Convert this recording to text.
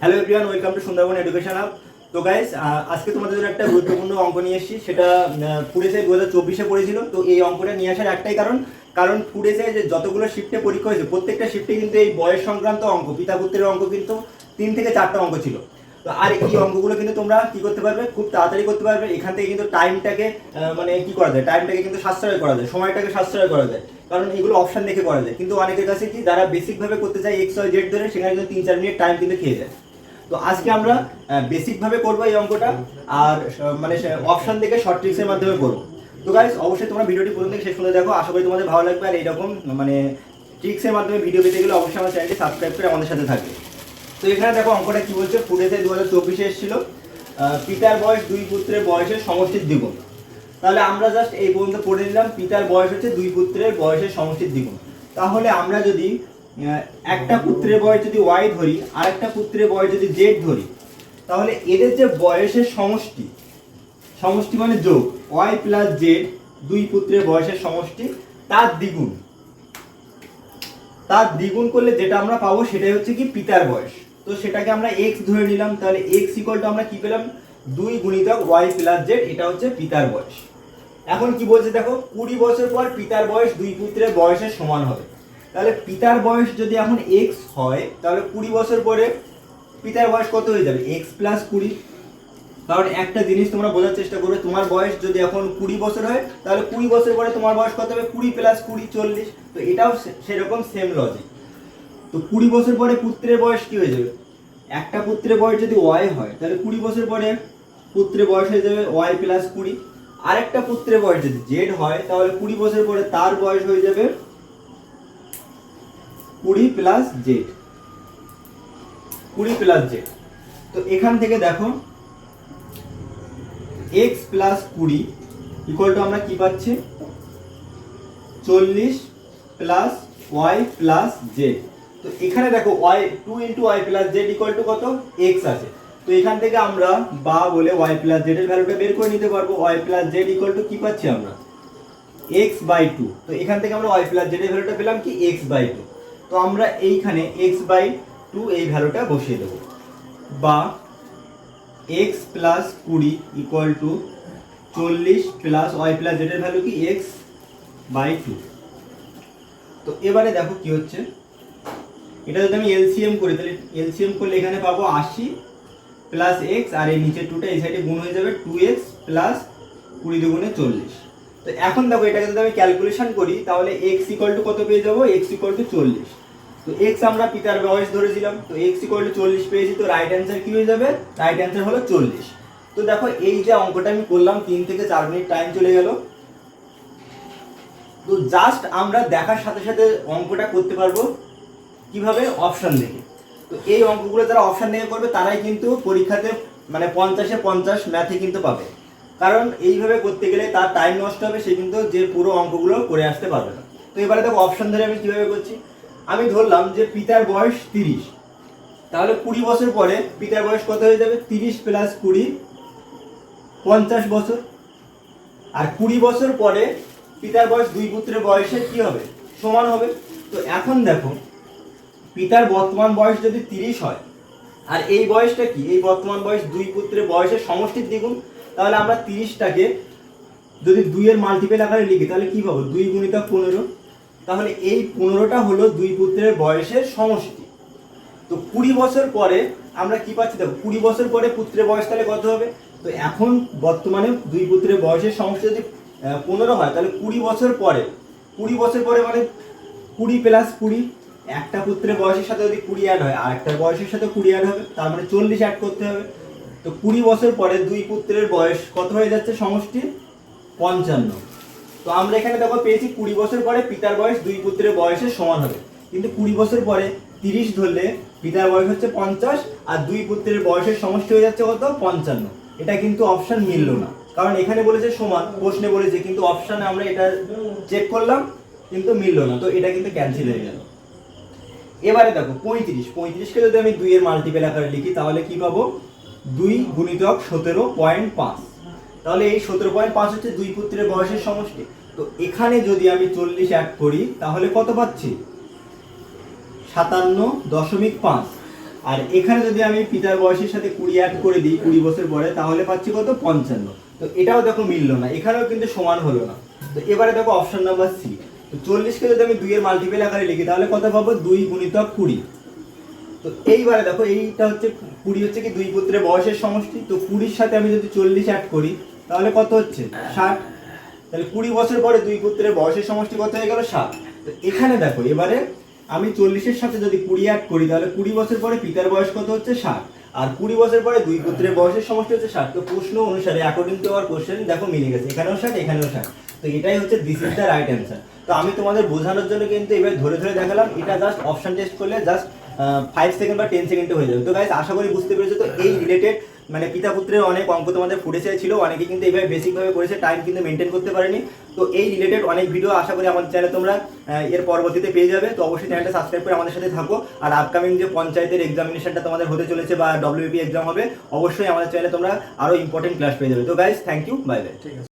Hello everyone welcome to Sundarban education app তো guys আজকে তোমাদের জন্য একটা গুরুত্বপূর্ণ অঙ্ক নিয়ে এসেছি। সেটা ফুডেসে দু হাজার চব্বিশে পড়েছিল। তো এই অঙ্কটা নিয়ে আসার একটাই কারণ কারণ ফুডেসে যে যতগুলো শিফটে পরীক্ষা হয়েছে, প্রত্যেকটা শিফটে কিন্তু এই বয়স সংক্রান্ত অঙ্ক পিতা পুত্রের অঙ্ক কিন্তু তিন থেকে চারটা অঙ্ক ছিল। তো আর এই অঙ্কগুলো কিন্তু তোমরা কি করতে পারবে? খুব তাড়াতাড়ি করতে পারবে। এখান থেকে কিন্তু টাইমটাকে মানে কি করা যায়? টাইমটাকে কিন্তু সাশ্রয় করা যায়, সময়টাকে সাশ্রয় করা যায়। কারণ এগুলো অপশন দেখে করা যায়। কিন্তু অনেকের কাছে কি, যারা বেসিক ভাবে করতে চায় এক্স ওয়াই জেড ধরে, সেখানে কিন্তু তিন চার মিনিট টাইম কিন্তু খেয়ে যায়। তো আজকে আমরা বেসিক ভাবে করব এই অঙ্কটা, আর মানে অপশন দেখে শর্ট ট্রিক্সের মাধ্যমে করব। তো গাইজ অবশ্যই তোমরা ভিডিওটি প্রথম থেকে শেষ পর্যন্ত দেখো, আশা করি তোমাদের ভালো লাগবে, আর এইরকম মানে ট্রিক্সের মাধ্যমে ভিডিও পেতে গেলে অবশ্যই আমার চ্যানেলটি সাবস্ক্রাইব করে আমাদের সাথে থাকবে। তো এখানে দেখো অঙ্কটা কি বলছে ফুটেতে দু হাজার চব্বিশে এসেছিল। পিতার বয়স দুই পুত্রের বয়সের সমষ্টির দ্বিগুণ। তাহলে আমরা জাস্ট এই পর্যন্ত পড়ে নিলাম, পিতার বয়স হচ্ছে দুই পুত্রের বয়সের সমষ্টির দ্বিগুণ। তাহলে আমরা যদি একটা পুত্রের বয়স যদি ওয়াই ধরি আর একটা পুত্রের বয়স যদি জেড ধরি, তাহলে এদের যে বয়সের সমষ্টি সমষ্টি মানে যোগ ওয়াই প্লাস জেড দুই পুত্রের বয়সের সমষ্টি, তার দ্বিগুণ। তার দ্বিগুণ করলে যেটা আমরা পাবো সেটাই হচ্ছে কি পিতার বয়স। তো সেটাকে আমরা এক্স ধরে নিলাম, তাহলে এক্স ইকুয়াল আমরা কি পেলাম? দুই গুণিতক ওয়াই প্লাস জেড এটা হচ্ছে পিতার বয়স। এখন কি বলছে দেখো, কুড়ি বছর পর পিতার বয়স দুই পুত্রের বয়সের সমান হবে। তাহলে পিতার বয়স যদি এখন এক্স হয়, তাহলে কুড়ি বছর পরে পিতার বয়স কত হয়ে যাবে? এক্স প্লাস কুড়ি। কারণ একটা জিনিস তোমরা বোঝার চেষ্টা করবে, তোমার বয়স যদি এখন কুড়ি বছর হয়, তাহলে কুড়ি বছর পরে তোমার বয়স কত হবে? কুড়ি প্লাস কুড়ি, চল্লিশ। তো এটাও সেরকম সেম লজিক তো কুড়ি বছর পরে পুত্রের বয়স কি হয়ে যাবে? একটা পুত্রের বয়স যদি ওয়াই হয়, তাহলে কুড়ি বছর পরে পুত্রের বয়স হয়ে যাবে ওয়াই প্লাস কুড়ি। আরেকটা পুত্রের বয়স যদি জেড হয়, তাহলে কুড়ি বছর পরে তার বয়স হয়ে যাবে কুড়ি প্লাস জেড কুড়ি প্লাস জেড তো এখান থেকে দেখো এক্স প্লাস কুড়ি ইকুয়াল টু আমরা কি পাচ্ছি? চল্লিশ প্লাস ওয়াই প্লাস জেড তো এখানে দেখো Y two into Y plus Z equal to কত? এক্স আছে। তো এখান থেকে আমরা বা বলে ওয়াই প্লাস জেড এর ভ্যালুটা বের করে নিতে পারব। Y plus Z equal to কি পাচ্ছি আমরা? এক্স বাই টু তো এখান থেকে আমরা ওয়াই প্লাস জেড এর ভ্যালুটা পেলাম কি? এক্স বাই টু তো আমরা এইখানে এক্স বাই টু এই ভ্যালুটা বসিয়ে দেবো। বা এক্স প্লাস কুড়ি ইকুয়াল টু চল্লিশ প্লাস ওয়াই প্লাস জেডের ভ্যালু কি? এক্স বাই টু তো এবারে দেখো কি হচ্ছে? এটা যদি আমি এলসিএম করি, তাহলে এলসিএম করলে এখানে পাবো আশি প্লাস এক্স আর এই নিচের টুটা এই সাইডে গুণ হয়ে যাবে টু এক্স প্লাস কুড়ি দুগুণে চল্লিশ। তো এখন দেখো, এটাকে যদি আমি ক্যালকুলেশন করি, তাহলে এক্স ইকুয়াল টু কত পেয়ে যাব? এক্স ইকুয়াল টু চল্লিশ। তো এক্স আমরা পিতার বয়স ধরেছিলাম। তো এক্স ইকুয়াল টু চল্লিশ পেয়েছি, তো রাইট অ্যান্সার কি হয়ে যাবে? রাইট অ্যান্সার হলো চল্লিশ। তো দেখো, এই যে অঙ্কটা আমি করলাম, তিন থেকে চার মিনিট টাইম চলে গেল। তো জাস্ট আমরা দেখার সাথে সাথে অঙ্কটা করতে পারব। কীভাবে? অপশন দেখে। তো এই অঙ্কগুলো যারা অপশন দেখে করবে, তারাই কিন্তু পরীক্ষাতে মানে পঞ্চাশে পঞ্চাশ ম্যাথে কিন্তু পাবে। কারণ এইভাবে করতে গেলে তার টাইম নষ্ট হবে, সে কিন্তু যে পুরো অঙ্কগুলো করে আসতে পারবে না। তো এবারে দেখো অপশন ধরে আমি কীভাবে করছি? আমি ধরলাম যে পিতার বয়স তিরিশ। তাহলে কুড়ি বছর পরে পিতার বয়স কত হয়ে যাবে? তিরিশ প্লাস কুড়ি, পঞ্চাশ বছর। আর কুড়ি বছর পরে পিতার বয়স দুই পুত্রের বয়সে কি হবে? সমান হবে। তো এখন দেখো, পিতার বর্তমান বয়স যদি তিরিশ হয়, আর এই বয়সটা কি? এই বর্তমান বয়স দুই পুত্রের বয়সের সমষ্টির দ্বিগুণ। তাহলে আমরা তিরিশটাকে যদি দুইয়ের মাল্টিপেল আকারে লিখি, তাহলে কি পাবো? দুই গুণিতক পনেরো। তাহলে এই পনেরোটা হলো দুই পুত্রের বয়সের সমষ্টি। তো কুড়ি বছর পরে আমরা কি পাচ্ছি? দেখো, কুড়ি বছর পরে পুত্রের বয়স তাহলে কত হবে? তো এখন বর্তমানে দুই পুত্রের বয়সের সমষ্টি যদি পনেরো হয়, তাহলে কুড়ি বছর পরে, কুড়ি বছর পরে মানে কুড়ি প্লাস কুড়ি, একটা পুত্রের বয়সের সাথে যদি কুড়ি অ্যাড হয় আর একটার বয়সের সাথে কুড়ি অ্যাড হবে, তার মানে চল্লিশ অ্যাড করতে হবে। তো কুড়ি বছর পরে দুই পুত্রের বয়স কত হয়ে যাচ্ছে সমষ্টি? পঞ্চান্ন। তো আমরা এখানে দেখো পেয়েছি কুড়ি বছর পরে পিতার বয়স, দুই পুত্রের বয়সের সমান হবে। কিন্তু কুড়ি বছর পরে তিরিশ ধরলে পিতার বয়স হচ্ছে পঞ্চাশ আর দুই পুত্রের বয়সের সমষ্টি হয়ে যাচ্ছে কত? পঞ্চান্ন। এটা কিন্তু অপশন মিললো না। কারণ এখানে বলেছে সমান, প্রশ্নে বলেছে, কিন্তু অপশানে আমরা এটা চেক করলাম, কিন্তু মিললো না। তো এটা কিন্তু ক্যান্সেল হয়ে গেল। এবারে দেখো, পঁয়ত্রিশ। পঁয়ত্রিশকে যদি আমি দুইয়ের মাল্টিপেল আকারে লিখি, তাহলে কি পাবো? দুই গুণিতক সতেরো পয়েন্ট পাঁচ। তাহলে এই সতেরো পয়েন্ট পাঁচ হচ্ছে দুই পুত্রের বয়সের সমষ্টি। তো এখানে যদি আমি চল্লিশ অ্যাড করি, তাহলে কত পাচ্ছি? সাতান্ন দশমিক পাঁচ। আর এখানে যদি আমি পিতার বয়সের সাথে কুড়ি অ্যাড করে দিই, কুড়ি বছর পরে, তাহলে পাচ্ছি কত? পঞ্চান্ন। তো এটাও দেখো মিললো না। এখানেও কিন্তু সমান হলো না। তো এবারে দেখো অপশন নাম্বার সি তো চল্লিশকে যদি আমি দুইয়ের মাল্টিপেল আকারে লিখি, তাহলে কত পাবো? দুই গুণিতক কুড়ি। তো এইবারে দেখো, এইটা হচ্ছে কুড়ি হচ্ছে কি, দুই পুত্রের বয়সের সমষ্টি। তো কুড়ির সাথে আমি যদি চল্লিশ অ্যাড করি, তাহলে কত হচ্ছে? ষাট। তাহলে কুড়ি বছর পরে দুই পুত্রের বয়সের সমষ্টি কত হয়ে গেল? ষাট। তো এখানে দেখো, এবারে আমি চল্লিশের সাথে যদি কুড়ি অ্যাড করি, তাহলে কুড়ি বছর পরে পিতার বয়স কত হচ্ছে? ষাট। আর কুড়ি বছর পরে দুই পুত্রের বয়সের সমষ্টি হচ্ছে ষাট। তো প্রশ্ন অনুসারে অ্যাকর্ডিং টু আওয়ার কোশ্চেন দেখো মিলে গেছে। এখানেও ষাট এখানেও ষাট। তো এটাই হচ্ছে this is the right answer তো আমি তোমাদের বোঝানোর জন্য কিন্তু এবার ধরে ধরে দেখালাম। এটা জাস্ট অপশন টেস্ট করলে জাস্ট ফাইভ সেকেন্ড বা টেন সেকেন্ডে হয়ে যাবে। তো গাইস আশা করি বুঝতে পেরেছ তো, এই রিলেটেড মানে পিতা পুত্রের অনেক অঙ্ক তোমাদের ফুটেছে ছিল, অনেকে কিন্তু এইভাবে বেসিকভাবে করেছে টাইম কিন্তু মেনটেন করতে পারেনি। তো এই রিলেটেড অনেক ভিডিও আশা করি আমাদের চ্যানেলে তোমরা এর পরবর্তীতে পেয়ে যাবে। তো অবশ্যই চ্যানেলটা সাবস্ক্রাইব করে আমাদের সাথে থাকো। আর আপকামিং যে পঞ্চায়েতের এক্সামিনেশনটা তোমাদের হতে চলেছে বা ডব্লিউপি এক্সাম হবে, অবশ্যই আমাদের চ্যানেলে তোমরা আরও ইম্পর্টেন্ট ক্লাস পেয়ে যাবে। তো guys thank you bye bye ঠিক আছে।